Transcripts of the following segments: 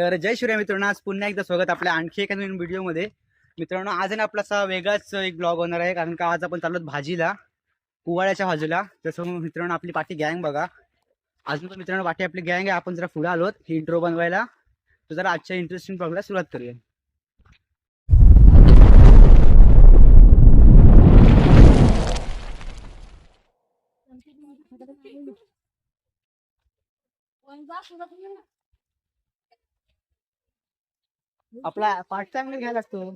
तर जय शिवराय मित्रांनो आज पुन्हा एकदा स्वागत आपल्या आणखी एका नवीन व्हिडिओमध्ये. मित्रांनो आज ना आपला असा वेगळाच एक ब्लॉग होणार आहे कारण का आज आपण चाललो भाजीला कुवाळ्याच्या बाजूला तसं मित्रांनो आपली पाठी गँग बघा. अजून पण मित्रांनो पाठी आपली गँग आहे. आपण जरा पुढे आलोत ही इंट्रो बनवायला. तर जरा आजच्या इंटरेस्टिंग ब्लॉगला सुरुवात करूया. आपला पार्ट टाइम घ्यायला लागतो.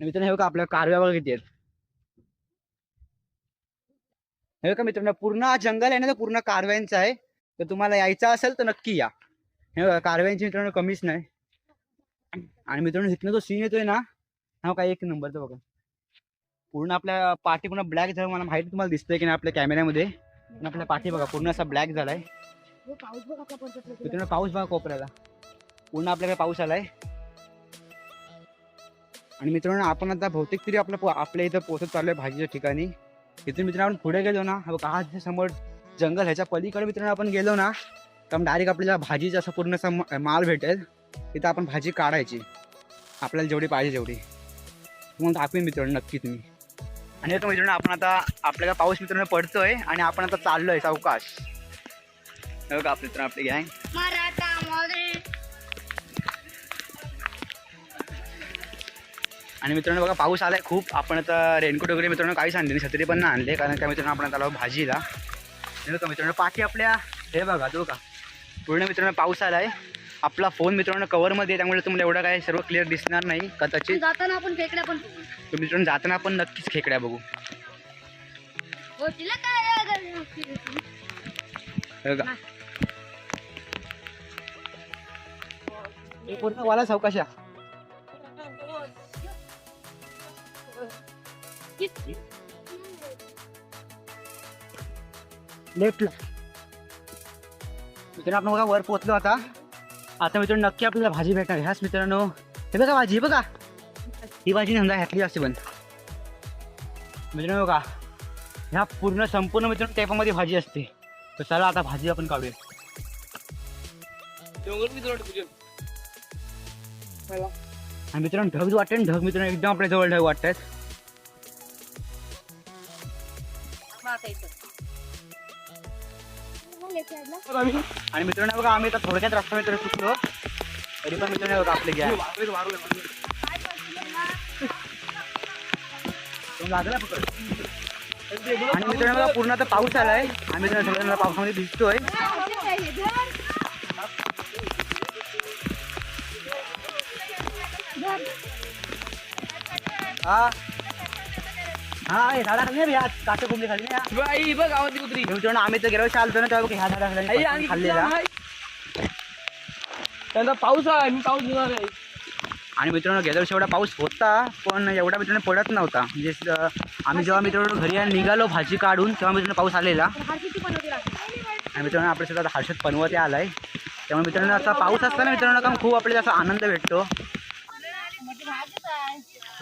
मित्रांनो हे बघा आपल्या कारव्या बघा किती आहेत. हे बघा मित्रांनो पूर्ण जंगल आहे ना पूर्ण कारव्यांचं आहे. तर तुम्हाला यायचं असेल तर नक्की या. हे बघा कारव्यांची मित्रांनो कमीच नाही. आणि मित्रांनो इथनं जो सीन येतोय ना हा काय एक नंबरचा बघा. पूर्ण आपल्या पाठी पूर्ण ब्लॅक झालं मला माहिती तुम्हाला दिसतंय की नाही आपल्या कॅमेऱ्यामध्ये आपल्या पाठी बघा पूर्ण असा ब्लॅक झालाय. मित्रांनो पाऊस बघा कोपऱ्याला. पूर्ण आपल्याकडे पाऊस आलाय. आणि मित्रांनो आपण आता बहुतेक तरी आपल्या आपल्या इथं पोहोचत चाललोय भाजीच्या ठिकाणी. इथून मित्रांनो आपण पुढे गेलो ना हा हा समोर जंगल ह्याच्या पलीकडे मित्रांनो आपण गेलो ना तर डायरेक्ट आपल्याला भाजीचा असा पूर्ण असा म- माल भेटेल. तिथं आपण भाजी काढायची. आपल्याला जेवढी पाहिजे तेवढी. तुम्हाला दाखवेन मित्रांनो नक्की तुम्ही आणि मित्रांनो आपण आता आपल्याला पाऊस मित्रांनो पडतोय आणि आपण आता चाललोय सावकाश. हे बघा आपली मित्रांनो आपली गँग आणि मित्रांनो बघा पाऊस आलाय खूप. आपण आता रेनकोट वगैरे मित्रांनो काहीच आणले नाही. छत्री पण नाही आणले. कारण त्या मित्रांनो आपण आता आलो भाजीला. हे बघा मित्रांनो पाठी आपल्या. हे बघा तो का पूर्ण मित्रांनो पाऊस आलाय. आपला फोन मित्रांनो कवरमध्ये त्यामुळे तुम्हाला एवढं काय सर्व क्लिअर दिसणार नाही. कदाचित जाताना आपण खेकड्या पण तर मित्रांनो जाताना आपण नक्कीच खेकड्या बघू. हो तिला हे पूर्ण वाला सावकाशा. लेफ्टला मित्रांनो आपण बघा वर पोहोचलो आता. आता मित्रांनो नक्की आपल्याला भाजी भेटणार ह्याच मित्रांनो हे बघा भाजी बघा. ही भाजी धंदा ह्यातली असते पण. मित्रांनो बघा. ह्या पूर्ण संपूर्ण मित्रांनो टेपामध्ये भाजी असते. तर चला आता भाजी आपण काढूया. आणि मित्रांनो ढग वाटते ना ढग मित्रांनो एकदम आपल्या जवळ ढग वाटतात. आणि मित्रांनो बघा आम्ही आता थोडक्यात रस्ता मित्रांनो चुकलो तरी पण मित्रांनो बघा आपले घ्या. लागला पकड. आणि मित्रांनो बघा पूर्ण आता पाऊस आलाय. आम्ही मित्रांनो सगळ्यांना पावसामध्ये भिजतोय. हा. हा हे झाडा खाली नाही ह्या काटे कुंबली खाली नाही ह्या. बाई बघ आवाज कुत्री मित्रांनो आम्ही तर गेल्या वर्षी आलतो ना तेव्हा बघा ह्या झाडा खाली खाल्लेला त्यांचा पाऊस आहे मी पाऊस घेणार आहे. आणि मित्रांनो गेल्या वर्षी एवढा पाऊस होता पण एवढा मित्रांनो पडत नव्हता. म्हणजे आम्ही जेव्हा मित्रांनो घरी आणि निघालो भाजी काढून तेव्हा मित्रांनो पाऊस आलेला. आणि मित्रांनो आपल्या सुद्धा हर्षद पनवते आलाय. त्यामुळे मित्रांनो असा पाऊस असताना मित्रांनो का खूप आपल्याला असा आनंद भेटतो.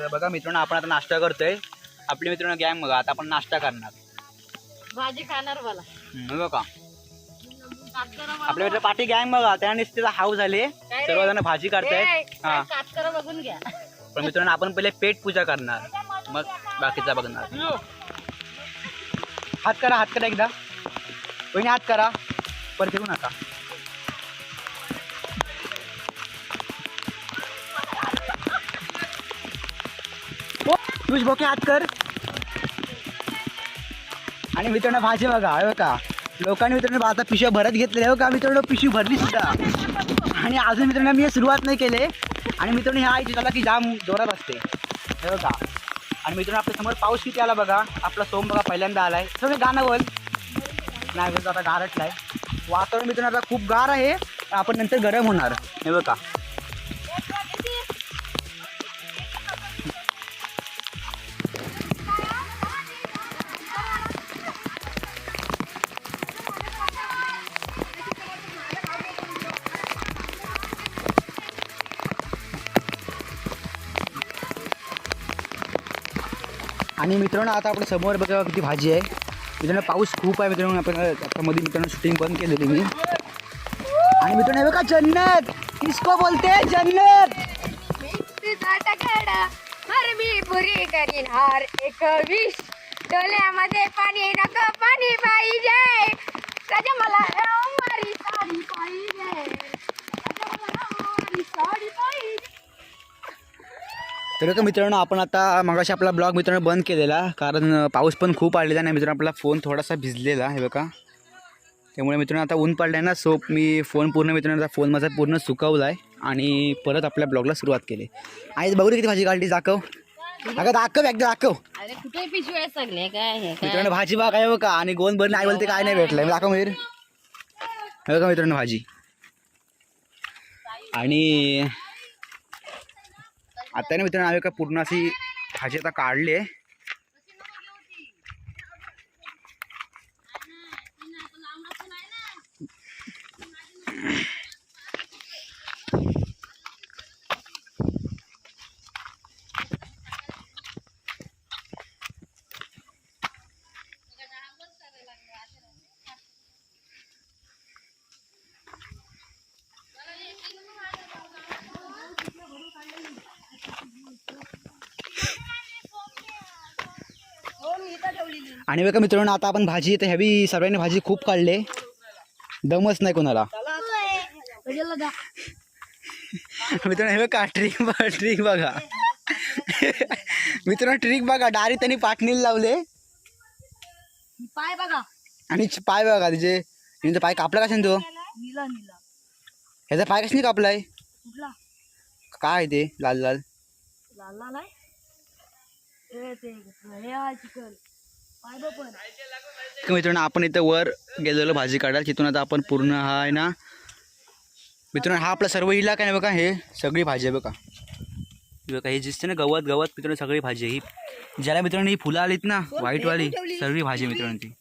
तर बघा मित्रांनो आपण आता नाश्ता करतोय. आपली मित्रांनो गॅंग बघा आता आपण नाश्ता करणार. भाजी खाणार मला. हम्म, हे बघा. आपल्या मित्र पाठी गॅंग बघा त्याने तिला हाव झाले. रे? सर्वजण भाजी काढतायत हा कातकर बघून घ्या. पण मित्रांनो आपण पहिले पेट पूजा करणार. मग बाकीचा बघणार. हात करा हात करा एकदा. कोणी हात करा. परत येऊ नका. ओ, बोके हात कर. आणि मित्रांनो भाजी बघा हो का लोकांनी मित्रांनो आता पिशव्या भरत घेतलेल्या हो का? मित्रांनो पिशवी भरली सुद्धा. आणि अजून मित्रांनो मी सुरुवात नाही केले. आणि मित्रांनो ह्या आईची झाला की जाम जोरात असते. हो का आणि मित्रांनो आपल्यासमोर पाऊस किती आला बघा. आपला सोम बघा पहिल्यांदा आलाय. सगळं गाणं बोल. नाही बोलतो आता गारटलाय. वातावरण मित्रांनो आता खूप गार आहे. आपण नंतर गरम होणार. हे बघा. आणि मित्रांनो आता आपल्यासमोर बघा किती भाजी आहे. मित्रांनो पाऊस खूप आहे मित्रांनो. आपण आता मध्ये मित्रांनो शूटिंग बंद केलेली मी. आणि मित्रांनो बघा जन्नत. किसको बोलते? जन्नत. मी पुरी करीन हार एक विष डोल्यामध्ये पाणी नको पाणी पाहिजे. राजा मला नऊवारी साडी पाहिजे राजा मला नऊवारी साडी पाहिजे तर का मित्रांनो आपण आता मगाशी आपला ब्लॉग मित्रांनो बंद केलेला कारण पाऊस पण खूप आलेला नाही मित्रांनो आपला फोन थोडासा भिजलेला हे बघा. त्यामुळे मित्रांनो आता ऊन पडलं आहे ना सो मी फोन पूर्ण मित्रांनो आता फोन माझा पूर्ण सुकवला आहे आणि परत आपल्या ब्लॉगला सुरुवात केली. आई बघू किती भाजी काढली दाखव. अगं दाखव एकदा दाखव. अरे कुठे पिशव्या सगळे? काय हे काय? मित्रांनो भाजी बघा काय बघा. आणि गोन भर नाही बोलते काय नाही भेटलं दाखव मित्र हे बघा मित्रांनो भाजी. आणि आता ना मित्रांनो आम्ही का पूर्ण अशी भाजी आता काढली आहे. आणि बघा मित्रांनो आता आपण भाजी तर ह्यावी सर्वांनी भाजी खूप काढले. दमच नाही कोणाला. मित्रांनो हे बघा ट्रिक बघा ट्रिक बघा. मित्रांनो ट्रिक बघा डायरेक्ट त्यांनी पाटणीला लावले. पाय बघा आणि पाय बघा तिचे यांचा पाय कापला कशाने तो? ह्याचा पाय कशाने कापलाय? काय ते लाल लाल? लाल लाल आहे. मित्रांनो आपण इथं वर गेलेलो भाजी काढायला. तिथून आता आपण पूर्ण हा आहे ना मित्रांनो हा आपला सर्व इलाका आहे बघा हे सगळी भाजी आहे बघा. बघा हे दिसते ना गवत गवत मित्रांनो सगळी भाजी आहे. ही ज्याला मित्रांनो ही फुलं आलीत ना व्हाईटवाली सर्व भाजी आहे मित्रांनो ती.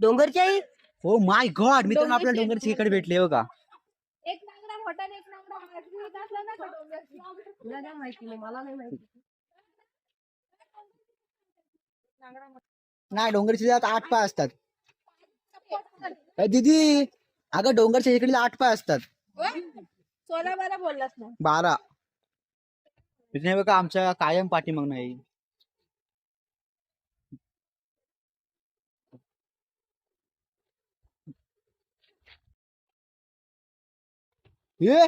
ती तुझी डोंगरची आई हो माय गॉड मित्रांनो आपल्या डोंगरची इकडे भेटले हो का? एक मोठा आणि एक नांगडा माहिती असला ना. तुला नाही मला नाही माहिती. नाही डोंगरची जात आठ पाय असतात. ए, दीदी अगं डोंगरच्या इकडे आठ पाय असतात. सोळा बारा बोललास ना. बारा. बघा आमच्या कायम पाठी मग नाही ए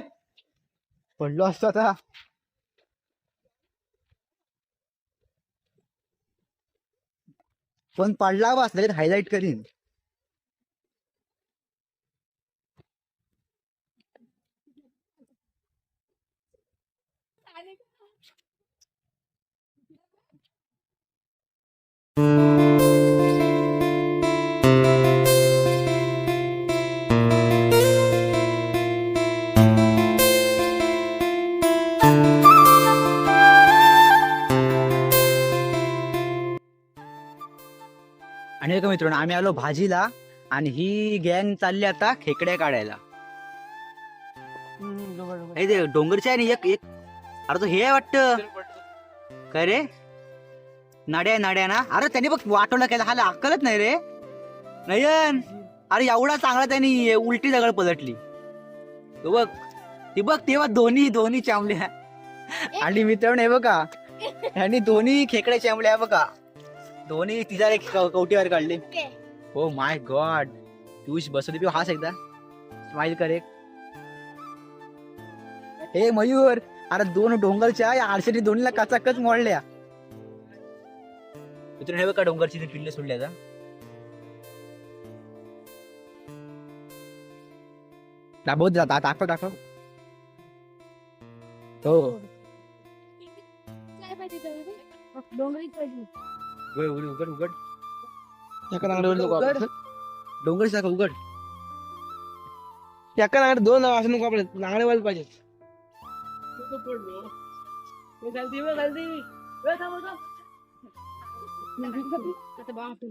पडलो असतो आता. पण पडला बस लगेच हायलाइट करीन. मित्रांनो आम्ही आलो भाजीला आणि ही गँग चालली आता खेकड्या काढायला. हे ते डोंगरचे आहे ना एक एक. अरे तो हे वाटत. काय रे? नाड्या नाड्या ना? अरे त्याने बघ वाटवलं केलं. हा अक्कलच नाही रे. नयन अरे एवढा चांगला त्यांनी उलटी दगड पलटली. तो बघ ती बघ तेव्हा दोन्ही दोन्ही चांबल्या आणि मित्रांनो हे बघा. ह्यांनी दोन्ही खेकड्या चांबल्या बघा. दोन्ही तिचा एक कव- कवटीवर काढले. हो माय गॉड पियुष बसू दे पिऊ हास एकदा. स्माइल कर एक. हे मयूर. अरे दोन डोंगरच्या या आरशेने दोन्हीला कचाकच मोडल्या. मित्रांनो हे बघा डोंगरची ते पिल्ले सोडले आता. दाखव दा- दा- दाखव दाखव. हो? डोंगरी उघड उघड उघड एका नांगडीवर नको. डोंगरची दाखव उघड. एका नांगडीवर दोन असं नको आपले नांगडेवाले पाहिजे. आता बाप